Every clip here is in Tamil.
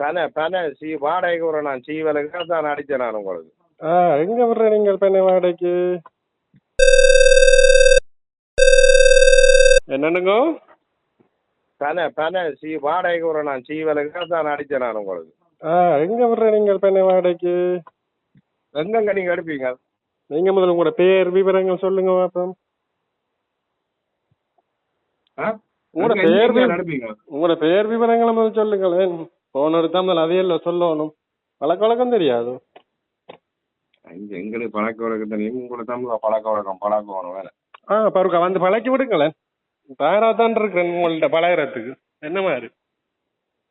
பனை பனை சீ வாடகைக்கு ஒரு நான். சீவலுக்கு தான் அடிச்சேன் நான் உங்களுக்கு. ஆ எங்க விடுற நீங்கள் பெண்ணை வாடகைக்கு? என்னண்டுங்க பனை பனை சீ வாடகைக்கு ஒரு நான். சீவலுக்கு தான் அடிச்சேன் நான் உங்களுக்கு. ஆ எங்க விடுற நீங்கள் பெண்ணை வாடகைக்கு? எங்கெங்க நீங்க எடுப்பீங்க? நீங்க முதல்ல உங்களோட பேர் விவரங்கள் சொல்லுங்க பாப்போம்? உங்களோட பேர் உங்களோட பேர் விவரங்களை முதல்ல சொல்லுங்களேன். முதல்ல அதையல்ல சொல்லணும். பழக்க வழக்கம் தெரியாது. இங்க எங்களுக்கு பழக்க வழக்கம் தெரியும். உங்களுக்கு தமிழ் பழக்க வழக்கம் பழக்கம் வேணும் வேற. ஆ பருக்கா வந்து பழக்கி விடுங்களேன். தயாரா தான் இருக்கிறேன் உங்கள்ட்ட பழகிறதுக்கு. என்ன மாதிரி?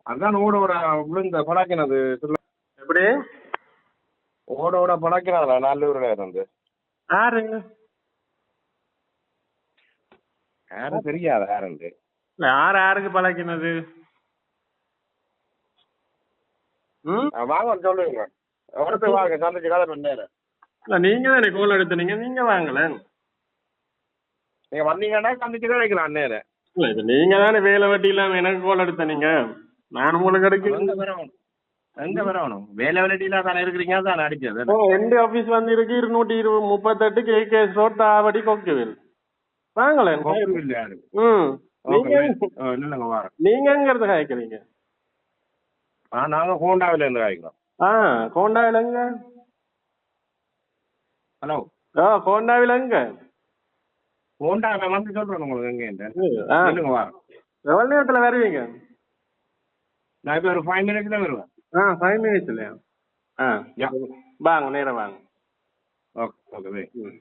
அதான் ஓட ஓட விழுந்த பழக்கினது. சொல்ல. எப்படி? ஓட ஓட பழக்கினதுல நல்லூர்ல இருந்து? யாருங்க யாரும் தெரியாத இல்ல யார் யாருக்கு பழக்கினது ம் வாங்க சொல்லுங்க. ஒருத்தர் வாங்க சந்திச்சு கதை பண்ணேன் இல்ல நீங்க தானே கோல் எடுத்தீங்க நீங்க வாங்கலேன் நீங்க வந்தீங்கன்னா சந்திச்சு கிடைக்கலாம் நேரம் இல்ல இது நீங்க தானே வேலை வெட்டி இல்லாம எனக்கு கோல் எடுத்தீங்க நான் உங்களுக்கு எங்க எடுக்க வரணும்? எங்க வரணும்? வேலை வேலையில தானே இருக்கிறீங்க தானே அடிச்சது. எந்த ஆபீஸ் வந்து இருக்கு இருநூற்றி இருபது முப்பத்தெட்டு K KS road Thavadi Kokkuvil. வாங்களேன். யாரு? ம். நீங்க எங்க இருந்து காய்க்கிறீங்க? ஆ நாங்க ஹோண்டாவில இருந்து காய்க்கிறோம் ஆ கோண்டாவில் எங்க ஹலோ ஆ கோண்டாவில் எங்க ஹோண்டாவில வந்து சொல்றேன் உங்களுக்கு எங்க ஆ இல்லைங்க வாரம் எவ்வளவு நேரத்துல வருவீங்க நான் இப்போ ஒரு ஃபைவ் மினிட்ஸ்ல வருவேன் ஆ ஃபைவ் மினிட்ஸ்லயா ஆ வாங்க நேரம் வாங்க ஓகே ஓகே ம்